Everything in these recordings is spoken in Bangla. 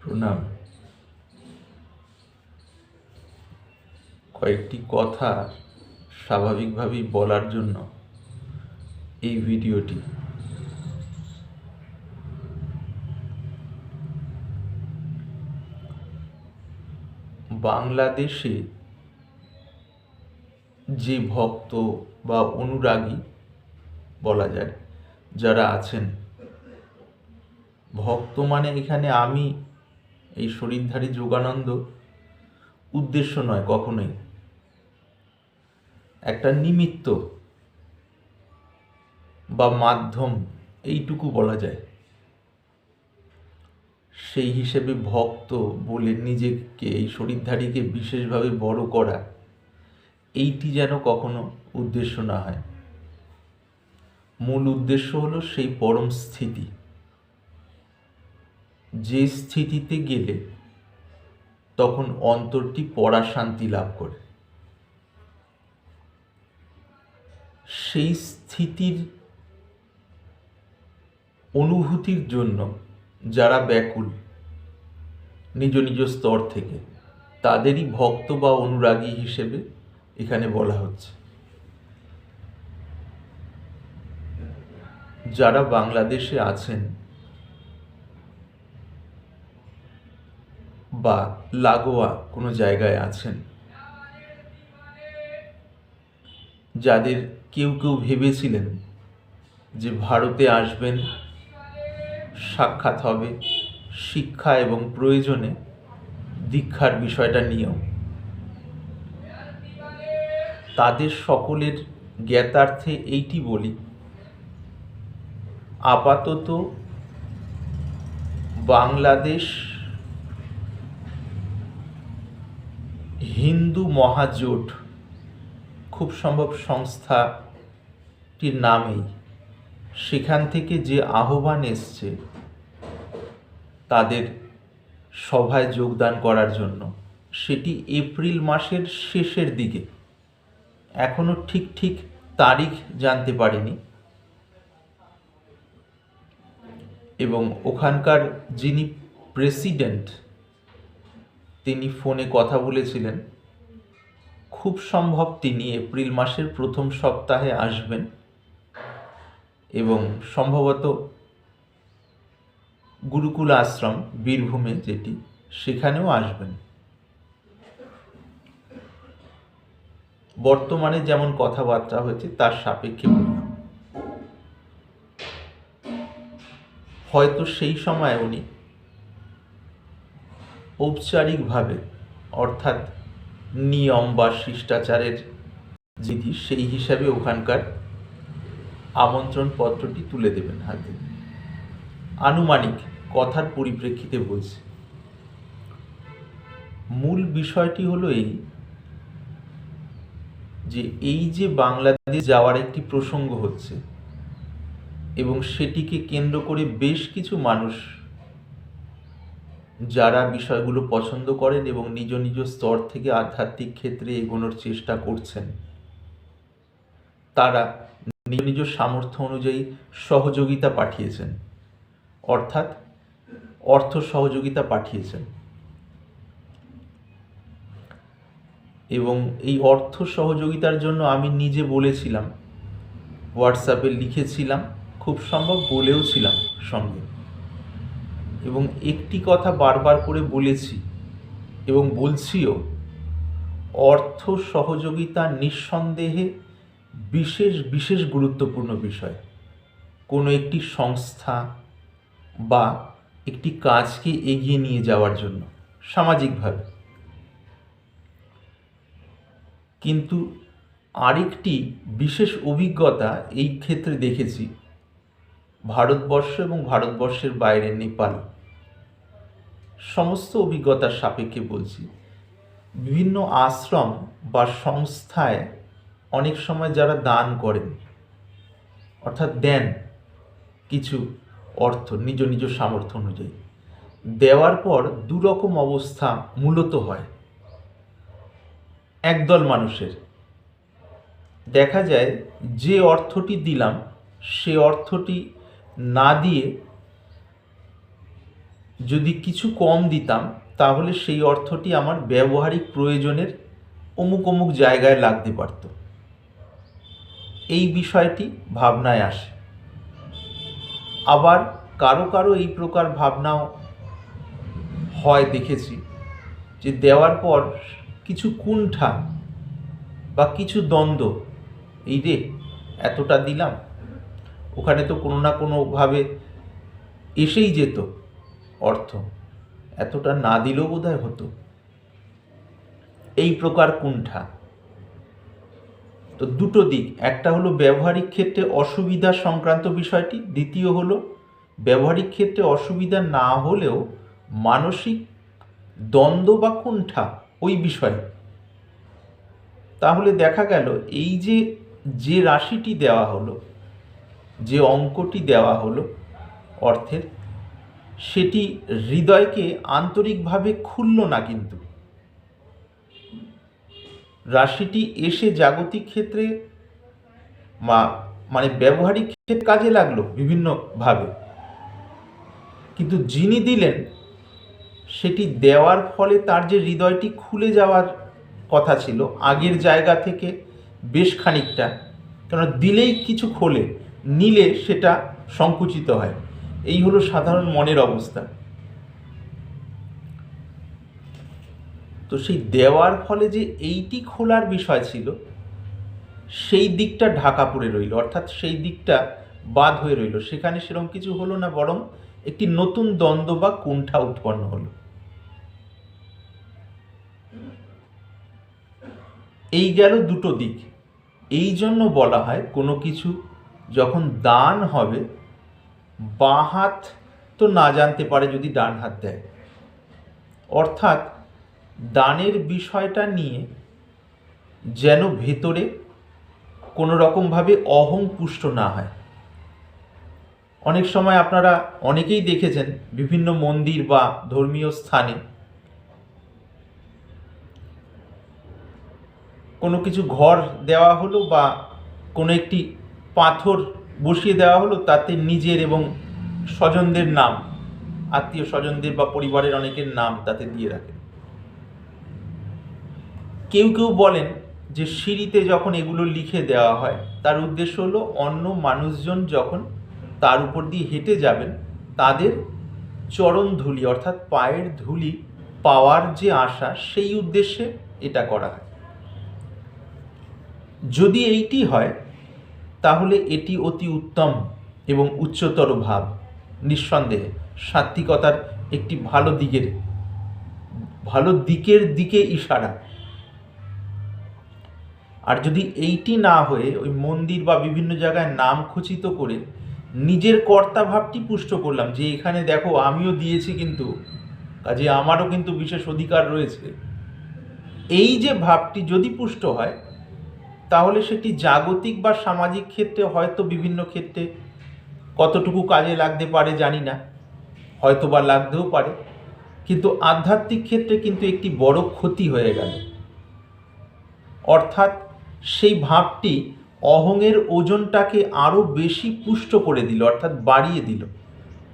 প্রণাম। কয়েকটি কথা স্বাভাবিকভাবেই বলার জন্য এই ভিডিওটি। বাংলাদেশে যে ভক্ত বা অনুরাগী বলা যায়, যারা আছেন, ভক্ত মানে এখানে আমি এই শরীরধারী যোগানন্দ উদ্দেশ্য নয় কখনোই। একটা নিমিত্ত বা মাধ্যম এইটুকু বলা যায়। সেই হিসেবে ভক্ত বলে নিজেকে, এই শরীরধারীকে বিশেষভাবে বড় করা, এইটি যেন কখনো উদ্দেশ্য না হয়। মূল উদ্দেশ্য হলো সেই পরম স্থিতি। যে স্থিতিতে গেলে তখন অন্তরটি পড়া শান্তি লাভ করে। সেই স্থিতির অনুভূতির জন্য যারা ব্যাকুল নিজ নিজ স্তর থেকে, তাদেরই ভক্ত বা অনুরাগী হিসেবে এখানে বলা হচ্ছে। যারা বাংলাদেশে আছেন বা লাগোয়া কোনো জায়গায় আছেন? যাদের কেউ কেউ ভেবেছিলেন যে ভারতে আসবেন, সাক্ষাৎ হবে, শিক্ষা এবং প্রয়োজনে দীক্ষার বিষয়টা নিয়েও। তাদের সকলের জ্ঞাতার্থে এইটি বলি, আপাতত বাংলাদেশ হিন্দু মহাজোট, খুব সম্ভব সংস্থাটির নামেই, সেখান থেকে যে আহ্বান এসছে, তাদের সভায় যোগদান করার জন্য, সেটি এপ্রিল মাসের শেষের দিকে। এখনও ঠিক ঠিক তারিখ জানতে পারিনি। এবং ওখানকার যিনি প্রেসিডেন্ট, তিনি ফোনে কথা বলেছিলেন। খুব সম্ভব তিনি এপ্রিল মাসের প্রথম সপ্তাহে আসবেন এবং সম্ভবত গুরুকুল আশ্রম, বীরভূমে যেটি, সেখানেও আসবেন। বর্তমানে যেমন কথাবার্তা হয়েছে, তার সাপেক্ষে হয়তো সেই সময় উনি ঔপচারিকভাবে, অর্থাৎ নিয়ম বা শিষ্টাচারের বিধি, সেই হিসাবে ওখানকার আমন্ত্রণ পত্রটি তুলে দেবেন হাতে। আনুমানিক কথার পরিপ্রেক্ষিতে বলছি। মূল বিষয়টি হলো এই যে এই যে বাংলাদেশ যাওয়ার একটি প্রসঙ্গ হচ্ছে এবং সেটিকে কেন্দ্র করে বেশ কিছু মানুষ যারা বিষয়গুলো পছন্দ করেন এবং নিজ নিজ স্তর থেকে আধ্যাত্মিক ক্ষেত্রে এগোনোর চেষ্টা করছেন, তারা নিজ নিজ সামর্থ্য অনুযায়ী সহযোগিতা পাঠিয়েছেন, অর্থাৎ অর্থ সহযোগিতা পাঠিয়েছেন। এবং এই অর্থ সহযোগিতার জন্য আমি নিজে বলেছিলাম হোয়াটসঅ্যাপে লিখেছিলাম, খুব সম্ভব বলেও ছিলাম সঙ্গে। এবং একটি কথা বারবার করে বলেছি এবং বলছিও, অর্থ সহযোগিতা নিঃসন্দেহে বিশেষ বিশেষ গুরুত্বপূর্ণ বিষয়। কোনো একটি সংস্থা বা একটি কাজকে এগিয়ে নিয়ে যাওয়ার জন্য, সামাজিকভাবে। কিন্তু আরেকটি বিশেষ অভিজ্ঞতা এই ক্ষেত্রে দেখেছি। ভারতবর্ষ এবং ভারতবর্ষের বাইরে নেপাল। সমস্ত অভিজ্ঞতার সাপেক্ষে বলছি, বিভিন্ন আশ্রম বা সংস্থায় অনেক সময় যারা দান করেন, অর্থাৎ দেন কিছু অর্থ, নিজ নিজ সামর্থ্য অনুযায়ী, দেওয়ার পর দুরকম অবস্থা মূলত হয় একদল মানুষের। দেখা যায় যে অর্থটি দিলাম, সে অর্থটি না দিয়ে যদি কিছু কম দিতাম, তাহলে সেই অর্থটি আমার ব্যবহারিক প্রয়োজনের অমুক অমুক জায়গায় লাগতে পারত। এই বিষয়টি ভাবনায় আসে। আবার কারও কারও এই প্রকার ভাবনাও হয় দেখেছি যে দেওয়ার পর কিছু কুণ্ঠা বা কিছু দ্বন্দ্ব, এই রে, এতটা দিলাম? ওখানে তো কোনো না কোনোভাবে এসেই যেত অর্থ। এতটা না দিলেও বোধহয় হতো। এই প্রকার কুণ্ঠা। তো দুটো দিক, একটা হলো ব্যবহারিক ক্ষেত্রে অসুবিধা সংক্রান্ত বিষয়টি, দ্বিতীয় হলো ব্যবহারিক ক্ষেত্রে অসুবিধা না হলেও মানসিক দ্বন্দ্ব বা কুণ্ঠা ওই বিষয়ে। তাহলে দেখা গেল এই যে যে রাশিটি দেওয়া হলো যে অঙ্কটি দেওয়া হলো অর্থের, সেটি হৃদয়কে আন্তরিকভাবে খুলল না কিন্তু। রাশিটি এসে জাগতিক ক্ষেত্রে মা মানে ব্যবহারিক ক্ষেত্রে কাজে লাগল বিভিন্নভাবে। কিন্তু যিনি দিলেন, সেটি দেওয়ার ফলে তার যে হৃদয়টি খুলে যাওয়ার কথা ছিল, আগের জায়গা থেকে বেশ খানিকটা কেন দিলেই কিছু খোলে। নিলে সেটা সংকুচিত হয়। এই হলো সাধারণ মনের অবস্থা। তো সেই দেওয়ার ফলে যে এইটি খোলার বিষয় ছিল, সেই দিকটা ঢাকা পড়ে রইল, অর্থাৎ সেই দিকটা বাদ হয়ে রইল। সেখানে সেরকম কিছু হলো না, বরং একটি নতুন দ্বন্দ্ব বা কুণ্ঠা উৎপন্ন হলো। এই গেল দুটো দিক। এই জন্য বলা হয় কোনো কিছু যখন দান হবে, বাঁ হাত তো না জানতে পারে যদি ডান হাত দেয়। অর্থাৎ দানের বিষয়টা নিয়ে যেন ভেতরে কোনো রকমভাবে অহং পুষ্ট না হয়। অনেক সময় আপনারা অনেকেই দেখেছেন বিভিন্ন মন্দির বা ধর্মীয় স্থানে কোনো কিছু ঘর দেওয়া হলো বা কোনো একটি পাথর বসিয়ে দেওয়া হলো, তাতে নিজের এবং স্বজনদের নাম, আত্মীয় স্বজনদের বা পরিবারের অনেকের নাম তাতে দিয়ে রাখেন কেউ কেউ বলেন যে সিঁড়িতে যখন এগুলো লিখে দেওয়া হয়, তার উদ্দেশ্য হলো অন্য মানুষজন যখন তার উপর দিয়ে হেঁটে যাবেন, তাদের চরণ ধুলি অর্থাৎ পায়ের ধুলি পাওয়ার যে আশা, সেই উদ্দেশ্যে এটা করা হয়। যদি এইটি হয় তাহলে এটি অতি উত্তম এবং উচ্চতর ভাব। নিঃসন্দেহে সাত্বিকতার একটি ভালো দিকের ভালো দিকের দিকে ইশারা। আর যদি এইটি না হয়ে ওই মন্দির বা বিভিন্ন জায়গায় নাম খচিত করে নিজের কর্তা ভাবটি পুষ্ট করলাম যে এখানে দেখো আমিও দিয়েছি কিন্তু, কাজে আমারও কিন্তু বিশেষ অধিকার রয়েছে। এই যে ভাবটি যদি পুষ্ট হয় তাহলে সেটি জাগতিক বা সামাজিক ক্ষেত্রে, হয়তো বিভিন্ন ক্ষেত্রে কতটুকু কাজে লাগতে পারে জানি না, হয়তো বা লাগতেও পারে। কিন্তু আধ্যাত্মিক ক্ষেত্রে কিন্তু একটি বড় ক্ষতি হয়ে গেল। অর্থাৎ সেই ভাবটি অহংয়ের ওজনটাকে আরও বেশি পুষ্ট করে দিল, অর্থাৎ বাড়িয়ে দিল।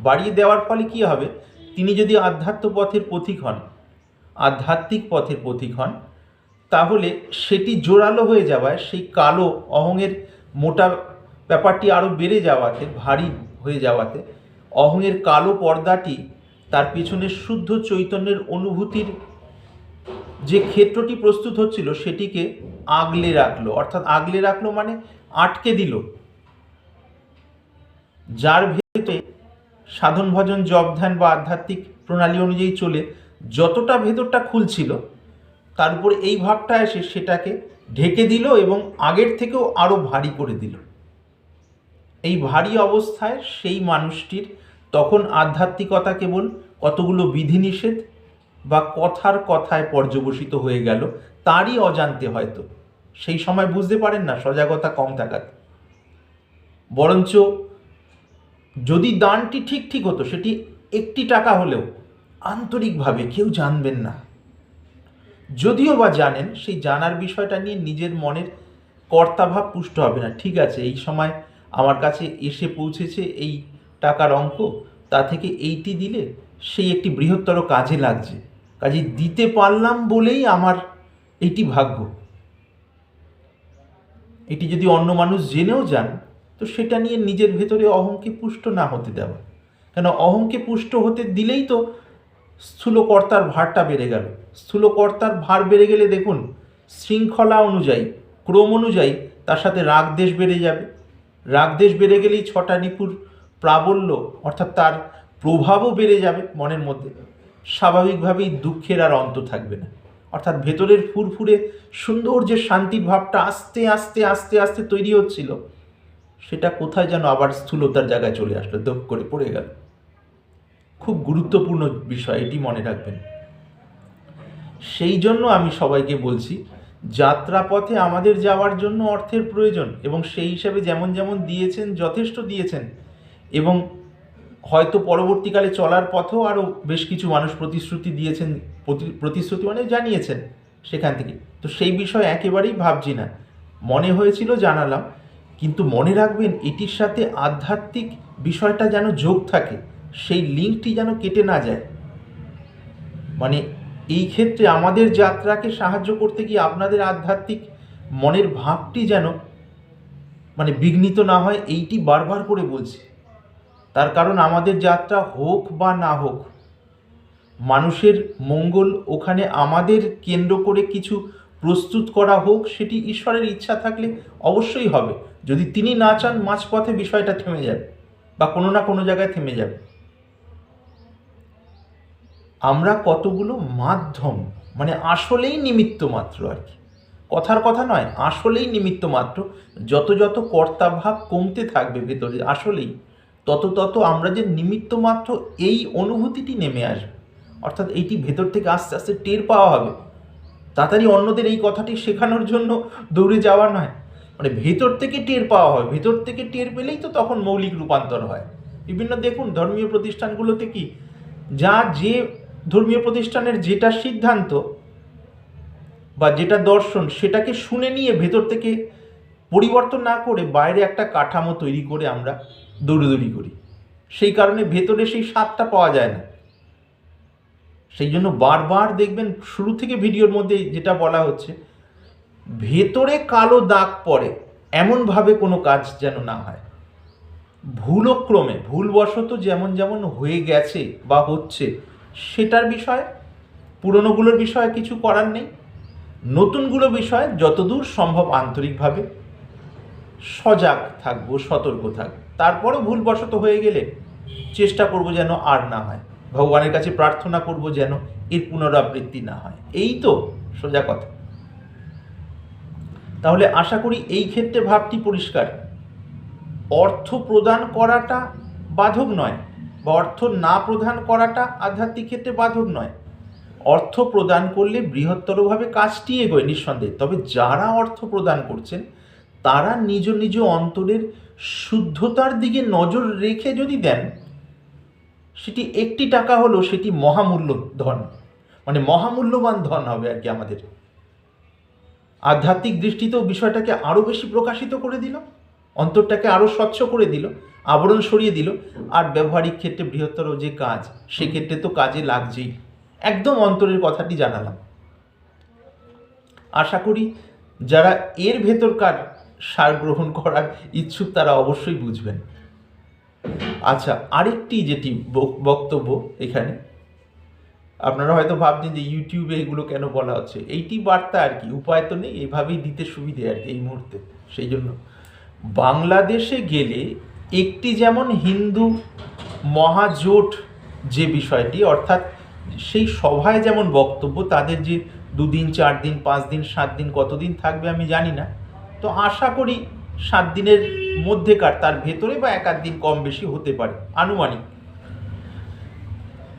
বাড়িয়ে দেওয়ার ফলে কী হবে? তিনি যদি আধ্যাত্ম পথের পথিক হন, আধ্যাত্মিক পথের পথিক হন তাহলে সেটি জোরালো হয়ে যাওয়ায় সেই কালো অহংয়ের মোটা ব্যাপারটি আরও বেড়ে যাওয়াতে, ভারী হয়ে যাওয়াতে, অহংয়ের কালো পর্দাটি তার পেছনে শুদ্ধ চৈতন্যের অনুভূতির যে ক্ষেত্রটি প্রস্তুত হচ্ছিল সেটিকে আগলে রাখল। অর্থাৎ আগলে রাখল মানে আটকে দিল। যার ভেতরে সাধন ভজন, জপ ধ্যান বা আধ্যাত্মিক প্রণালী অনুযায়ী চলে, যতটা ভেতরটা খুলছিল তার উপরে এই ভাবটা এসে সেটাকে ঢেকে দিল এবং আগের থেকেও আরও ভারী করে দিল। এই ভারী অবস্থায় সেই মানুষটির তখন আধ্যাত্মিকতা কেবল কতগুলো বিধিনিষেধ বা কথার কথায় পর্যবসিত হয়ে গেল, তারই অজান্তে হয়তো। সেই সময় বুঝতে পারেন না, সজাগতা কম থাকাতে বরঞ্চ যদি দানটি ঠিক ঠিক হতো, সেটি একটি টাকা হলেও আন্তরিকভাবে কেউ জানবেন না। যদিও বা জানেন, সেই জানার বিষয়টা নিয়ে নিজের মনের কর্তাভাব পুষ্ট হবে না। ঠিক আছে, এই সময় আমার কাছে এসে পৌঁছেছে এই টাকার অঙ্ক, তা থেকে এইটি দিলে সেই একটি বৃহত্তর কাজে লাগছে। কাজে দিতে পারলাম বলেই আমার এটি ভাগ্য। এটি যদি অন্য মানুষ জেনেও যান, তো সেটা নিয়ে নিজের ভেতরে অহংকে পুষ্ট না হতে দেওয়া। কেন, অহংকে পুষ্ট হতে দিলেই তো স্থূলকর্তার ভারটা বেড়ে গেল। স্থূলকর্তার ভার বেড়ে গেলে দেখুন, শৃঙ্খলা অনুযায়ী, ক্রম অনুযায়ী তার সাথে রাগদেশ বেড়ে যাবে। রাগদেশ বেড়ে গেলেই ছটা নিপুর প্রাবল্য অর্থাৎ তার প্রভাবও বেড়ে যাবে মনের মধ্যে। স্বাভাবিকভাবেই দুঃখের আর অন্ত থাকবে না। অর্থাৎ ভেতরের ফুরফুরে সুন্দর যে শান্তির ভাবটা আস্তে আস্তে আস্তে আস্তে তৈরি হচ্ছিল। সেটা কোথায় যেন আবার স্থূলতার জায়গায় চলে আসলো, দপ করে পড়ে গেল। খুব গুরুত্বপূর্ণ বিষয়, এটি মনে রাখবেন। সেই জন্য আমি সবাইকে বলছি, যাত্রাপথে আমাদের যাওয়ার জন্য অর্থের প্রয়োজন এবং সেই হিসাবে যেমন যেমন দিয়েছেন, যথেষ্ট দিয়েছেন এবং হয়তো পরবর্তীকালে চলার পথেও আরও বেশ কিছু মানুষ প্রতিশ্রুতি দিয়েছেন, প্রতি- প্রতিশ্রুতি মানে জানিয়েছেন সেখান থেকে। তো সেই বিষয় একেবারেই ভাবছি না। মনে হয়েছিল জানালাম, কিন্তু মনে রাখবেন এটির সাথে আধ্যাত্মিক বিষয়টা যেন যোগ থাকে। সেই লিঙ্কটি যেন কেটে না যায়। মানে এই ক্ষেত্রে আমাদের যাত্রাকে সাহায্য করতে গিয়ে আপনাদের আধ্যাত্মিক মনের ভাবটি যেন মানে বিঘ্নিত না হয়, এইটি বারবার করে বলছি। তার কারণ আমাদের যাত্রা হোক বা না হোক, মানুষের মঙ্গল ওখানে আমাদের কেন্দ্র করে কিছু প্রস্তুত করা হোক, সেটি ঈশ্বরের ইচ্ছা থাকলে অবশ্যই হবে। যদি তিনি না চান, মাঝপথে বিষয়টা থেমে যাবে বা কোনো না কোনো জায়গায় থেমে যাবে। আমরা কতগুলো মাধ্যম মানে আসলেই নিমিত্ত মাত্র আর কি। কথার কথা নয়, আসলেই নিমিত্ত মাত্র। যত যত কর্তাভাব কমতে থাকবে ভেতরে, আসলেই তত তত আমরা যে নিমিত্ত মাত্র, এই অনুভূতিটি নেমে আসবে। অর্থাৎ এইটি ভেতর থেকে আস্তে আস্তে টের পাওয়া হবে। তাড়াতাড়ি অন্যদের এই কথাটি শেখানোর জন্য দৌড়ে যাওয়া নয়। মানে ভেতর থেকে টের পাওয়া হয়। ভেতর থেকে টের পেলেই তো তখন মৌলিক রূপান্তর হয়। বিভিন্ন দেখুন, ধর্মীয় প্রতিষ্ঠানগুলোতে কি, যা যে ধর্মীয় প্রতিষ্ঠানের যেটা সিদ্ধান্ত বা যেটা দর্শন সেটাকে শুনে নিয়ে ভেতর থেকে পরিবর্তন না করে বাইরে একটা কাঠামো তৈরি করে আমরা দৌড়দৌড়ি করি। সেই কারণে ভেতরে সেই স্বাদটা পাওয়া যায় না। সেই জন্য বারবার দেখবেন শুরু থেকে ভিডিওর মধ্যে যেটা বলা হচ্ছে, ভেতরে কালো দাগ পড়ে, এমনভাবে কোনো কাজ যেন না হয়। ভুলক্রমে, ভুলবশত যেমন যেমন হয়ে গেছে বা হচ্ছে সেটার বিষয়ে, পুরনোগুলোর বিষয়ে কিছু করার নেই। নতুনগুলো বিষয়ে যতদূর সম্ভব আন্তরিকভাবে সজাগ থাকব, সতর্ক থাকব। তারপরও ভুলবশত হয়ে গেলে চেষ্টা করব যেন আর না হয়। ভগবানের কাছে প্রার্থনা করব যেন এর পুনরাবৃত্তি না হয়। এই তো সোজা কথা। তাহলে আশা করি এই ক্ষেত্রে ভাবটি পরিষ্কার। অর্থ প্রদান করাটা বাধক নয়। অর্থ না প্রদান করাটা আধ্যাত্মিক ক্ষেত্রে বাধক নয়। অর্থ প্রদান করলে বৃহত্তরভাবে কাজটি এগোয় নিঃসন্দেহে। তবে যারা অর্থ প্রদান করছেন, তারা নিজ নিজ অন্তরের শুদ্ধতার দিকে নজর রেখে যদি দেন, সেটি একটি টাকা হলো সেটি মহামূল্য ধন মানে মহামূল্যবান ধন হবে আর কি আমাদের। আধ্যাত্মিক দৃষ্টিতেও বিষয়টাকে আরও বেশি প্রকাশিত করে দিল, অন্তরটাকে আরও স্বচ্ছ করে দিল। আবরণ সরিয়ে দিল। আর ব্যবহারিক ক্ষেত্রে বৃহত্তর যে কাজ, সেক্ষেত্রে তো কাজে লাগছেই। একদম অন্তরের কথাটি জানালাম। আশা করি যারা এর ভেতরকার সার গ্রহণ করার ইচ্ছুক, তারা অবশ্যই বুঝবেন। আচ্ছা আরেকটি যেটি বক- বক্তব্য এখানে। আপনারা হয়তো ভাবছেন যে ইউটিউবে এগুলো কেন বলা হচ্ছে? এইটি বার্তা আর কি, উপায় তো নেই এইভাবেই দিতে সুবিধে আর কি এই মুহূর্তে। সেই জন্য বাংলাদেশে গেলে একটি যেমন হিন্দু মহাজোট যে বিষয়টি, অর্থাৎ সেই সভায় যেমন বক্তব্য, তাদের যে দুদিন চার দিন পাঁচ দিন সাত দিন কতদিন থাকবে আমি জানি না। তো আশা করি সাত দিনের মধ্যেকার, তার ভেতরে বা এক আধ দিন কম বেশি হতে পারে, আনুমানিক।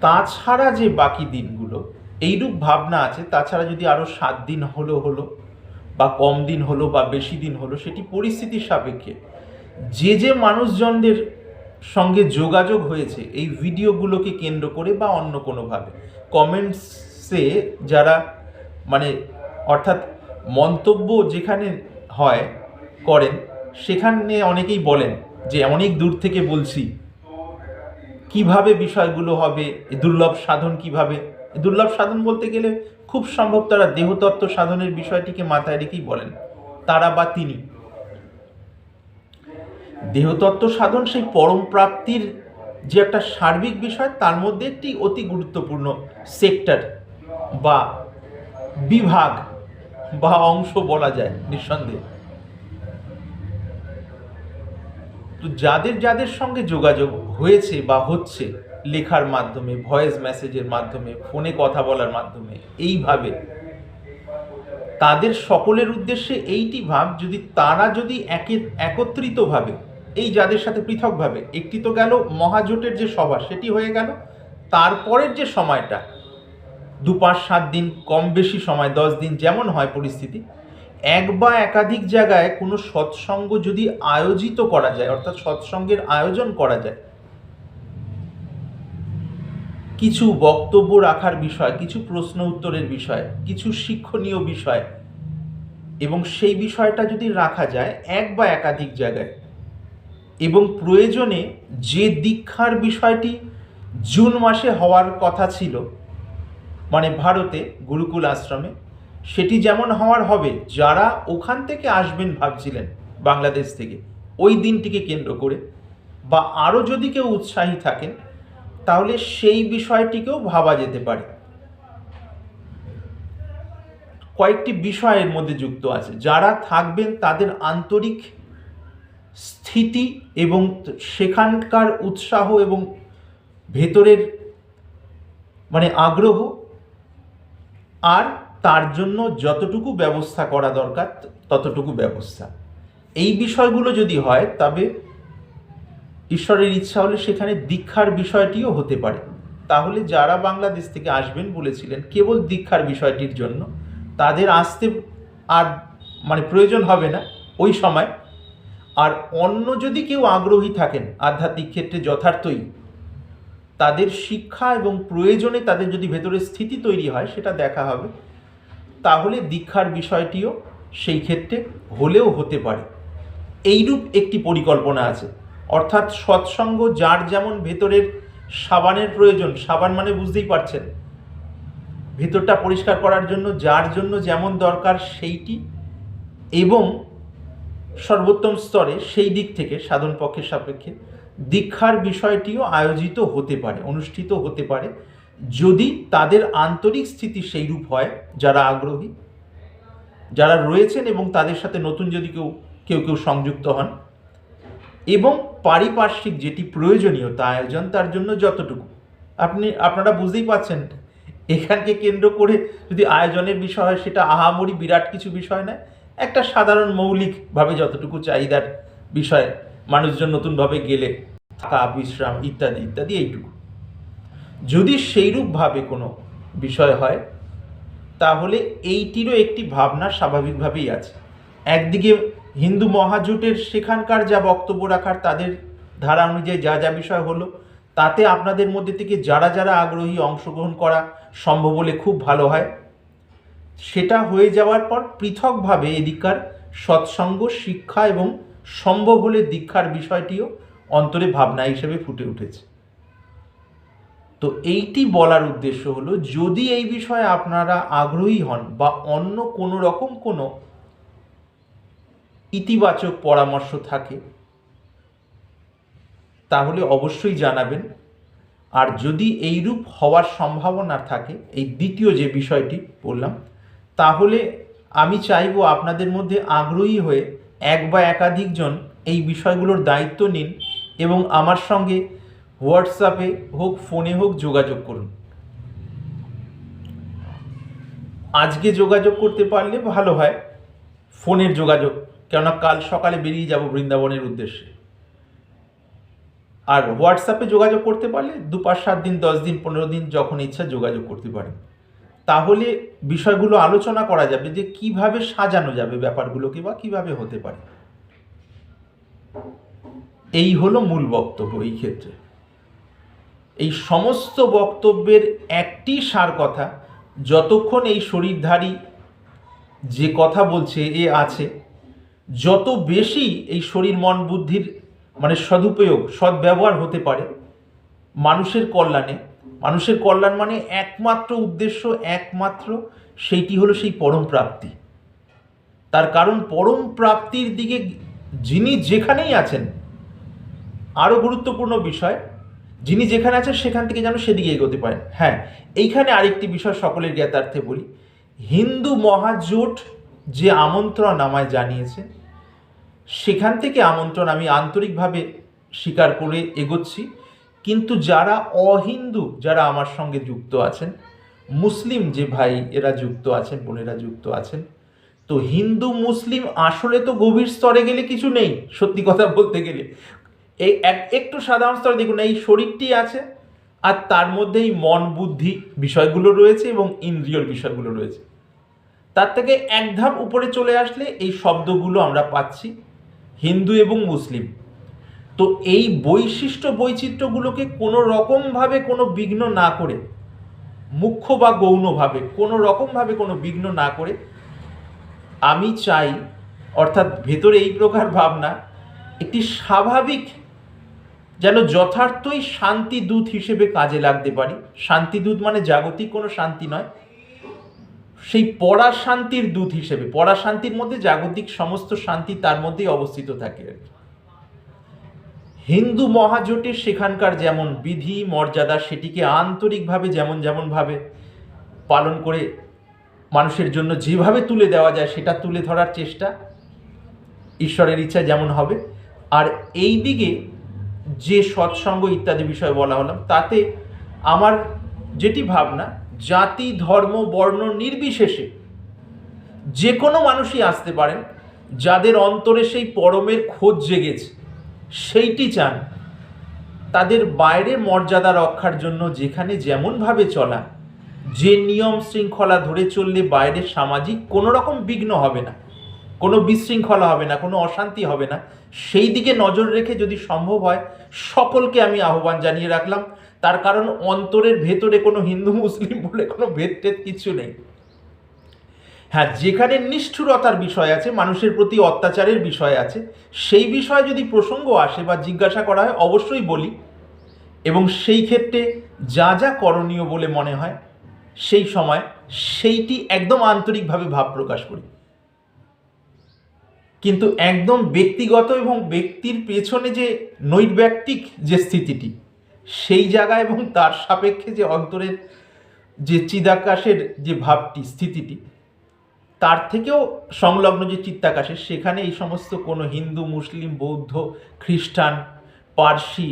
তাছাড়া যে বাকি দিনগুলো, এইরূপ ভাবনা আছে, তাছাড়া যদি আরও সাত দিন হলো হলো, বা কম দিন হলো বা বেশি দিন হলো, সেটি পরিস্থিতির সাপেক্ষে। যে যে মানুষজনদের সঙ্গে যোগাযোগ হয়েছে, এই ভিডিওগুলোকে কেন্দ্র করে বা অন্য কোনোভাবে, কমেন্টসে যারা মানে অর্থাৎ মন্তব্য যেখানে হয়, করেন, সেখানে অনেকেই বলেন যে, অনেক দূর থেকে বলছি। কীভাবে বিষয়গুলো হবে? দুর্লভ সাধন কীভাবে? দুর্লভ সাধন বলতে গেলে খুব সম্ভব তারা দেহতত্ত্ব সাধনের বিষয়টিকে মাথায় রেখেই বলেন। তারা বা তিনি। দেহতত্ত্ব সাধন সেই পরম প্রাপ্তির যে একটা সার্বিক বিষয়, তার মধ্যে একটি অতি গুরুত্বপূর্ণ সেক্টর বা বিভাগ বা অংশ বলা যায় নিঃসন্দেহে। তো যাদের যাদের সঙ্গে যোগাযোগ হয়েছে বা হচ্ছে, লেখার মাধ্যমে ভয়েস মেসেজের মাধ্যমে ফোনে কথা বলার মাধ্যমে, এইভাবে তাদের সকলের উদ্দেশ্যে এইটি ভাব, যদি তারা যদি একে, একত্রিতভাবে, এই যাদের সাথে পৃথকভাবে, একটি তো গেল মহাজোটের যে সভা, সেটি হয়ে গেল। তারপরের যে সময়টা, দু পাঁচ সাত দিন, কম বেশি সময়, দশ দিন যেমন হয় পরিস্থিতি, এক বা একাধিক জায়গায় কোনো সৎসঙ্গ যদি আয়োজিত করা যায়, অর্থাৎ সৎসঙ্গের আয়োজন করা যায় কিছু বক্তব্য রাখার বিষয়, কিছু প্রশ্ন উত্তরের বিষয়, কিছু শিক্ষণীয় বিষয় এবং সেই বিষয়টা যদি রাখা যায় এক বা একাধিক জায়গায় এবং প্রয়োজনে যে দীক্ষার বিষয়টি জুন মাসে হওয়ার কথা ছিল মানে ভারতে গুরুকুল আশ্রমে, সেটি যেমন হওয়ার হবে, যারা ওখান থেকে আসবেন ভাবছিলেন বাংলাদেশ থেকে, ওই দিনটিকে কেন্দ্র করে বা আরও যদি কেউ উৎসাহী থাকেন তাহলে সেই বিষয়টিকেও ভাবা যেতে পারে। কয়েকটি বিষয়ের মধ্যে যুক্ত আছে। যারা থাকবেন তাদের আন্তরিক স্থিতি এবং সেখানকার উৎসাহ এবং ভেতরের মানে আগ্রহ আর তার জন্য যতটুকু ব্যবস্থা করা দরকার, ততটুকু ব্যবস্থা। এই বিষয়গুলো যদি হয়, তবে ঈশ্বরের ইচ্ছা হলে সেখানে দীক্ষার বিষয়টিও হতে পারে। তাহলে যারা বাংলাদেশ থেকে আসবেন বলেছিলেন, কেবল দীক্ষার বিষয়টির জন্য, তাদের আসতে আর মানে প্রয়োজন হবে না ওই সময়। আর অন্য যদি কেউ আগ্রহী থাকেন আধ্যাত্মিক ক্ষেত্রে যথার্থই, তাদের শিক্ষা এবং প্রয়োজনে তাদের যদি ভেতরে স্থিতি তৈরি হয়, সেটা দেখা হবে। তাহলে দীক্ষার বিষয়টিও সেই ক্ষেত্রে হলেও হতে পারে। এইরূপ একটি পরিকল্পনা আছে। অর্থাৎ সৎসঙ্গ যার যেমন ভেতরের সাবানের প্রয়োজন, সাবান মানে বুঝতেই পারছেন। ভেতরটা পরিষ্কার করার জন্য, যার জন্য যেমন দরকার সেইটি এবং সর্বোত্তম স্তরে সেই দিক থেকে সাধন পক্ষের সাপেক্ষে দীক্ষার বিষয়টিও আয়োজিত হতে পারে, অনুষ্ঠিত হতে পারে। যদি তাদের আন্তরিক স্থিতি সেইরূপ হয়, যারা আগ্রহী, যারা রয়েছেন এবং তাদের সাথে নতুন যদি কেউ কেউ কেউ সংযুক্ত হন এবং পারিপার্শ্বিক যেটি প্রয়োজনীয় তা আয়োজন, তার জন্য যতটুকু। আপনি, আপনারা বুঝতেই পারছেন এখানকে কেন্দ্র করে যদি আয়োজনের বিষয় হয়, সেটা আহামরি বিরাট কিছু বিষয় নয়। একটা সাধারণ মৌলিকভাবে যতটুকু চাহিদার বিষয়, মানুষজন নতুনভাবে গেলে থাকা, বিশ্রাম ইত্যাদি ইত্যাদি, এইটুকু। যদি সেইরূপভাবে কোনো বিষয় হয়, তাহলে এইটিরও একটি ভাবনা স্বাভাবিকভাবেই আছে। একদিকে হিন্দু মহাজোটের সেখানকার যা বক্তব্য রাখার তাদের ধারা অনুযায়ী যা যা বিষয় হলো, তাতে আপনাদের মধ্যে থেকে যারা যারা আগ্রহী অংশগ্রহণ করা সম্ভব হলে খুব ভালো হয়। সেটা হয়ে যাওয়ার পর পৃথকভাবে এদিককার সৎসঙ্গ, শিক্ষা এবং সম্ভব হলে দীক্ষার বিষয়টিও অন্তরে ভাবনা হিসেবে ফুটে উঠেছে। তো এইটি বলার উদ্দেশ্য হলো, যদি এই বিষয়ে আপনারা আগ্রহী হন বা অন্য কোনো রকম কোনো ইতিবাচক পরামর্শ থাকে, তাহলে অবশ্যই জানাবেন। আর যদি এইরূপ হওয়ার সম্ভাবনা থাকে, এই দ্বিতীয় যে বিষয়টি বললাম, তাহলে আমি চাইব আপনাদের মধ্যে আগ্রহী হয়ে এক বা একাধিকজন এই বিষয়গুলোর দায়িত্ব নিন এবং আমার সঙ্গে হোয়াটসঅ্যাপে হোক, ফোনে হোক যোগাযোগ করুন। আজকে যোগাযোগ করতে পারলে ভালো হয়, ফোনের যোগাযোগ কেননা কাল সকালে বেরিয়ে যাব বৃন্দাবনের উদ্দেশ্যে। আর হোয়াটসঅ্যাপে যোগাযোগ করতে পারলে দু পাঁচ সাত দিন, দশ দিন, পনেরো দিন যখন ইচ্ছা যোগাযোগ করতে পারেন। তাহলে বিষয়গুলো আলোচনা করা যাবে যে কীভাবে সাজানো যাবে ব্যাপারগুলোকে বা কীভাবে হতে পারে। এই হলো মূল বক্তব্য এই ক্ষেত্রে। এই সমস্ত বক্তব্যের একটি সার কথা, যতক্ষণ এই শরীরধারী যে কথা বলছে, এ আছে যত বেশি এই শরীর মন বুদ্ধির মানে সদুপয়োগ, সদ্ব্যবহার হতে পারে, মানুষের কল্যাণে, মানুষের কল্যাণ মানে একমাত্র উদ্দেশ্য, একমাত্র সেইটি হলো সেই পরম প্রাপ্তি। তার কারণ পরম প্রাপ্তির দিকে যিনি যেখানেই আছেন আরও গুরুত্বপূর্ণ বিষয়, যিনি যেখানে আছেন সেখান থেকে যেন সেদিকে এগোতে পারেন। হ্যাঁ এইখানে আরেকটি বিষয় সকলের জ্ঞাতার্থে বলি। হিন্দু মহাজোট যে আমন্ত্রণ আমায় জানিয়েছে সেখান থেকে আমন্ত্রণ আমি আন্তরিকভাবে স্বীকার করে এগোচ্ছি। কিন্তু যারা অহিন্দু, যারা আমার সঙ্গে যুক্ত আছেন, মুসলিম যে ভাই এরা যুক্ত আছেন, বোনেরা যুক্ত আছেন, তো হিন্দু, মুসলিম আসলে তো গভীর স্তরে গেলে কিছু নেই, সত্যি কথা বলতে গেলে। এই এক- একটু সাধারণ স্তরে দেখুন, এই শরীরটি আছে আর তার মধ্যে এই মন, বুদ্ধি বিষয়গুলো রয়েছে এবং ইন্দ্রিয়র বিষয়গুলো রয়েছে। তার থেকে এক ধাপ উপরে চলে আসলে এই শব্দগুলো আমরা পাচ্ছি। হিন্দু এবং মুসলিম। তো এই বৈশিষ্ট্য বৈচিত্র্যগুলোকে কোনো রকমভাবে কোনো বিঘ্ন না করে, মুখ্য বা গৌণভাবে কোনো রকমভাবে কোনো বিঘ্ন না করে, আমি চাই, অর্থাৎ ভেতরে এই প্রকার ভাবনা, একটি স্বাভাবিক যেন যথার্থই শান্তিদূত হিসেবে কাজে লাগতে পারি। শান্তিদূত মানে জাগতিক কোনো শান্তি নয় সেই পড়া শান্তির দূত হিসেবে, পড়া শান্তির মধ্যে জাগতিক সমস্ত শান্তি তার মধ্যেই অবস্থিত থাকে। হিন্দু মহাজোটের সেখানকার যেমন বিধি, মর্যাদা, সেটিকে আন্তরিকভাবে যেমন যেমনভাবে পালন করে মানুষের জন্য যেভাবে তুলে দেওয়া যায়, সেটা তুলে ধরার চেষ্টা ঈশ্বরের ইচ্ছা যেমন হবে। আর এই দিকে যে সৎসঙ্গ ইত্যাদি বিষয় বলা হলাম, তাতে আমার যেটি ভাবনা জাতি, ধর্ম, বর্ণ নির্বিশেষে যে কোনো মানুষই আসতে পারেন যাদের অন্তরে সেই পরমের খোঁজ জেগেছে। সেইটি চান তাদের বাইরে মর্যাদা রক্ষার জন্য যেখানে যেমনভাবে চলা। যে নিয়ম শৃঙ্খলা ধরে চললে বাইরে সামাজিক কোনো রকম বিঘ্ন হবে না, কোনো বিশৃঙ্খলা হবে না, কোনো অশান্তি হবে না। সেই দিকে নজর রেখে যদি সম্ভব হয়, সকলকে আমি আহ্বান জানিয়ে রাখলাম। তার কারণ অন্তরের ভেতরে কোনো হিন্দু, মুসলিম বলে কোনো ভেদ কিছু নেই। হ্যাঁ যেখানে নিষ্ঠুরতার বিষয় আছে, মানুষের প্রতি অত্যাচারের বিষয় আছে, সেই বিষয়ে যদি প্রসঙ্গ আসে বা জিজ্ঞাসা করা হয়, অবশ্যই বলি। এবং সেই ক্ষেত্রে যা যা করণীয় বলে মনে হয়, সেই সময় সেইটি একদম আন্তরিকভাবে ভাব প্রকাশ করি। কিন্তু একদম ব্যক্তিগত এবং ব্যক্তির পেছনে যে নৈর্ব্যক্তিক যে স্থিতিটি সেই জায়গা এবং তার সাপেক্ষে যে অন্তরের যে চিদাকাশের যে ভাবটি, স্থিতিটি, তার থেকেও সংলগ্ন যে চিত্তাকাশে, সেখানে এই সমস্ত কোনো হিন্দু, মুসলিম, বৌদ্ধ, খ্রিস্টান, পার্সি,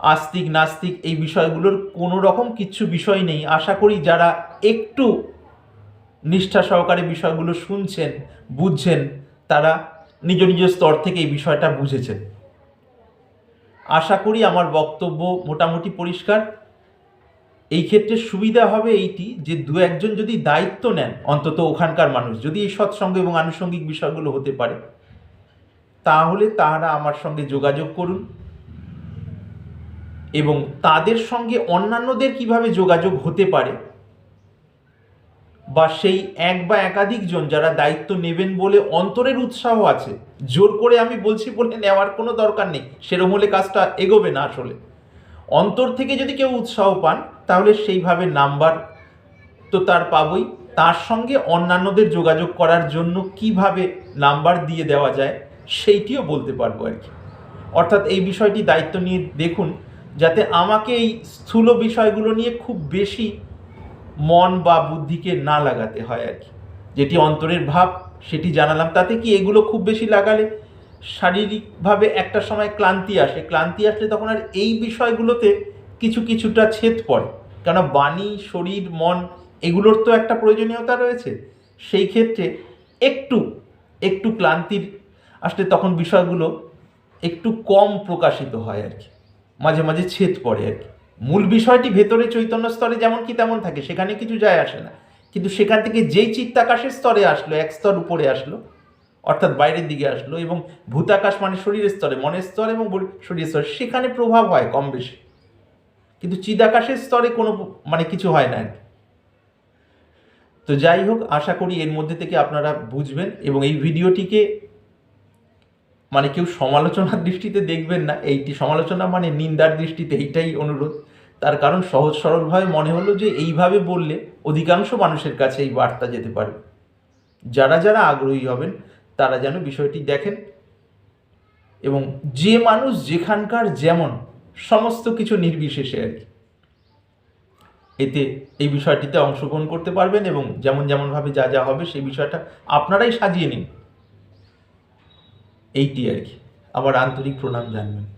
আস্তিক, নাস্তিক এই বিষয়গুলোর কোনো রকম কিচ্ছু বিষয় নেই। আশা করি যারা একটু নিষ্ঠা সহকারে বিষয়গুলো শুনছেন, বুঝছেন, তারা নিজ নিজ স্তর থেকে এই বিষয়টা বুঝেছেন। আশা করি আমার বক্তব্য মোটামুটি পরিষ্কার। এই ক্ষেত্রে সুবিধা হবে এইটি যে দু একজন যদি দায়িত্ব নেন, অন্তত ওখানকার মানুষ, যদি এই সৎসঙ্গ এবং আনুষঙ্গিক বিষয়গুলো হতে পারে, তাহলে তাহারা আমার সঙ্গে যোগাযোগ করুন এবং তাদের সঙ্গে অন্যান্যদের কীভাবে যোগাযোগ হতে পারে বা সেই এক বা একাধিক জন যারা দায়িত্ব নেবেন বলে অন্তরের উৎসাহ আছে। জোর করে আমি বলছি বলে নেওয়ার কোনো দরকার নেই। সেরকম হলে কাজটা এগোবে না আসলে। অন্তর থেকে যদি কেউ উৎসাহ পান, তাহলে সেইভাবে নাম্বার তো তার পাবই। তার সঙ্গে অন্যান্যদের যোগাযোগ করার জন্য কীভাবে নাম্বার দিয়ে দেওয়া যায়, সেইটিও বলতে পারব আর কি। অর্থাৎ এই বিষয়টি দায়িত্ব নিয়ে দেখুন, যাতে আমাকে এই স্থূল বিষয়গুলো নিয়ে খুব বেশি মন বা বুদ্ধিকে না লাগাতে হয় আর কি। যেটি অন্তরের ভাব, সেটি জানালাম। তাতে কি এগুলো খুব বেশি লাগালে শারীরিকভাবে একটা সময় ক্লান্তি আসে। ক্লান্তি আসলে তখন আর এই বিষয়গুলোতে কিছু কিছুটা ছেদ পড়ে। কেন বাণী, শরীর, মন, এগুলোর তো একটা প্রয়োজনীয়তা রয়েছে। সেই ক্ষেত্রে একটু একটু ক্লান্তির আসলে তখন বিষয়গুলো একটু কম প্রকাশিত হয় আর কি। মাঝে মাঝে ছেদ পড়ে আর কি। মূল বিষয়টি ভেতরে চৈতন্য স্তরে যেমন কি তেমন থাকে, সেখানে কিছু যায় আসে না। কিন্তু সেখান থেকে যেই চিত্তাকাশের স্তরে আসলো, এক স্তর উপরে আসলো, অর্থাৎ বাইরের দিকে আসলো এবং ভূতাকাশ মানে শরীরের স্তরে, মনের স্তর এবং শরীরের স্তরে, সেখানে প্রভাব হয় কম বেশি। কিন্তু চিদাকাশের স্তরে কোনো মানে কিছু হয় না তো যাই হোক, আশা করি এর মধ্যে থেকে আপনারা বুঝবেন এবং এই ভিডিওটিকে মানে কেউ সমালোচনার দৃষ্টিতে দেখবেন না। এইটি সমালোচনা মানে নিন্দার দৃষ্টিতে, এইটাই অনুরোধ। তার কারণ সহজ সরলভাবে মনে হলো যে এইভাবে বললে অধিকাংশ মানুষের কাছে এই বার্তা যেতে পারবে যারা যারা আগ্রহী হবেন, তারা যেন বিষয়টি দেখেন এবং যে মানুষ যেখানকার যেমন সমস্ত কিছু নির্বিশেষে আর কি। এতে এই বিষয়টিতে অংশগ্রহণ করতে পারবেন এবং যেমন যেমনভাবে যা যা হবে সেই বিষয়টা আপনারাই সাজিয়ে নিন। এইটি আর কি। আমার আন্তরিক প্রণাম জানবেন।